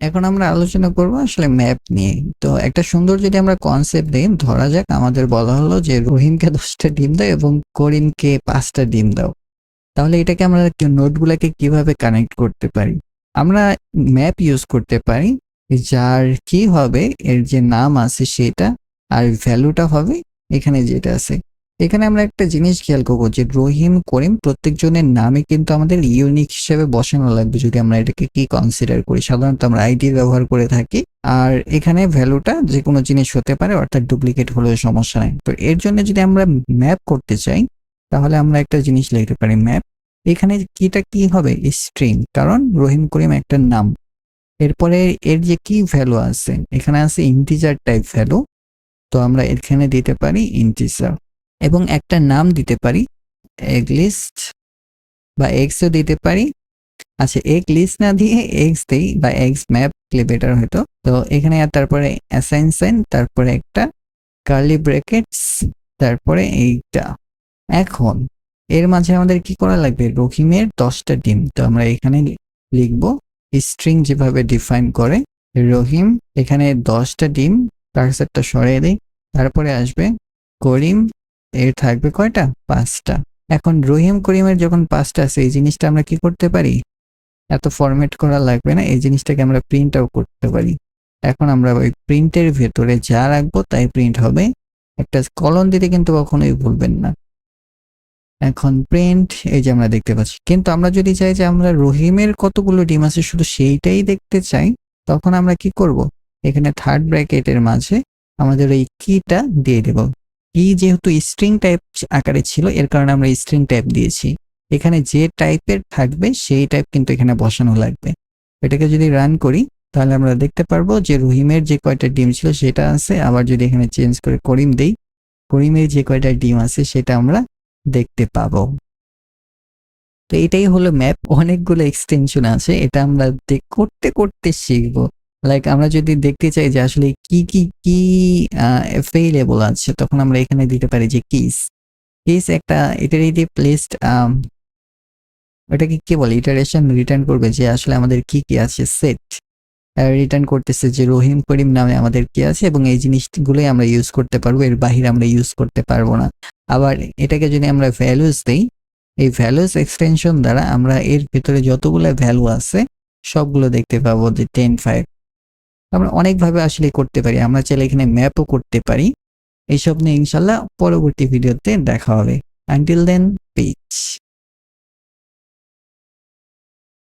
এখন আমরা আলোচনা করব আসলে ম্যাপ নিয়ে। তো একটা সুন্দর যদি আমরা কনসেপ্ট দিই, ধরা যাক আমাদের বলা হলো যে রহিমকে দশটা ডিম দাও এবং করিমকে পাঁচটা ডিম দাও। তাহলে এটাকে আমরা নোটগুলোকে কীভাবে কানেক্ট করতে পারি? আমরা ম্যাপ ইউজ করতে পারি, যার কি হবে, এর যে নাম আছে সেটা, আর ভ্যালুটা হবে এখানে যেটা আছে। এখানে আমরা একটা জিনিস খেয়াল করব যে রহিম, করিম প্রত্যেকজনের নামে কিন্তু আমাদের ইউনিক হিসেবে বসানো লাগবে যদি আমরা এটাকে কি কনসিডার করি। সাধারণত আমরা আইডি ব্যবহার করে থাকি আর এখানে ভ্যালুটা যে কোনো জিনিস হতে পারে, অর্থাৎ ডুপ্লিকেট হলেও সমস্যা নাই। তো এর জন্য যদি আমরা ম্যাপ করতে চাই, তাহলে আমরা একটা জিনিস লিখতে পারি ম্যাপ এখানে কিটা কি হবে? স্ট্রিং কারণ রহিম, করিম একটা নাম। এরপরে এর যে কি ভ্যালু আছে? এখানে আছে ইন্টিজার টাইপ ভ্যালু তো আমরা এখানে দিতে পারি ইন্টিজার এবং একটা নাম দিতে পারি এগ লিস্ট বা এক্সও দিতে পারি। আচ্ছা এগ লিস্ট না দিয়ে এক্স দেই বা এক্স ম্যাপ দিলে বেটার হতো। তো এখানে আর তারপরে অ্যাসাইন সাইন তারপরে একটা কার্লি ব্র্যাকেটস তারপরে এইটা। এখন, এর মাঝে আমাদের কি করা লাগবে? রহিমের দশটা ডিম। তো আমরা এখানে লিখব স্ট্রিং যেভাবে ডিফাইন করে, রহিম এখানে দশটা ডিম কার্সারটা সরিয়ে দিই। তারপরে আসবে করিম এর থাকবে কয়টা? পাঁচটা। এখন রহিম করিমের যখন পাঁচটা আছে, এই জিনিসটা আমরা কি করতে পারি? এত ফরম্যাট করা লাগবে না, এই জিনিসটাকে আমরা প্রিন্ট আউট করতে পারি। এখন আমরা ওই প্রিন্টের ভেতরে যা রাখব তাই প্রিন্ট হবে। একটা কলন দিতে কিন্তু কখনোই ভুলবেন না। এখন প্রিন্ট এই যে আমরা দেখতে পাচ্ছি। কিন্তু আমরা যদি চাই যে আমরা রহিমের কতগুলো ডিম আছে শুধু সেইটাই দেখতে চাই, তখন আমরা কি করব? এখানে থার্ড ব্র্যাকেটের মাঝে আমাদের এই কিটা দিয়ে দেব। কি যেহেতু স্ট্রিং টাইপ আকারে ছিল, এর কারণে আমরা স্ট্রিং টাইপ দিয়েছি। এখানে যে টাইপের থাকবে, সেই টাইপ কিন্তু এখানে বসানো লাগবে। এটাকে যদি রান করি, তাহলে আমরা দেখতে পারব যে রহিমের যে কয়টা ডিম ছিল, সেটা আছে। আবার যদি এখানে চেঞ্জ করে করিম দেই, করিমের যে কয়টা ডিম আছে, সেটা আমরা দেখতে পাবো। তো এটাই হলো ম্যাপ অনেকগুলো এক্সটেনশন আছে। এটা আমরা করতে করতে শিখব। লাইক আমরা যদি দেখতে চাই যে আসলে কি কি কি অ্যাভেলেবল আছে, তখন আমরা এখানে দিতে পারি যে কিস কিস একটা ইটারেটিভ লিস্ট ওটাকে কি বলে? ইটারেশন রিটার্ন করবে যে আসলে আমাদের কি কি আছে? সেট রিটার্ন করতেছে যে রহিম করিম নামে আমাদের কি আছে এবং এই জিনিসগুলোই আমরা ইউজ করতে পারব, এর বাহিরে আমরা ইউজ করতে পারব না। আবার এটাকে যদি আমরা ভ্যালুস দিই, এই ভ্যালুস এক্সটেনশন দ্বারা আমরা এর ভিতরে যতগুলো ভ্যালু আছে, সবগুলো দেখতে পাবো যে টেন ফাইভ আমরা অনেকভাবে আসলে করতে পারি। আমরা চাইলে এখানে ম্যাপও করতে পারি। এইসব নিয়ে ইনশাল্লাহ পরবর্তী ভিডিওতে দেখা হবে। আনটিল দেন পিচ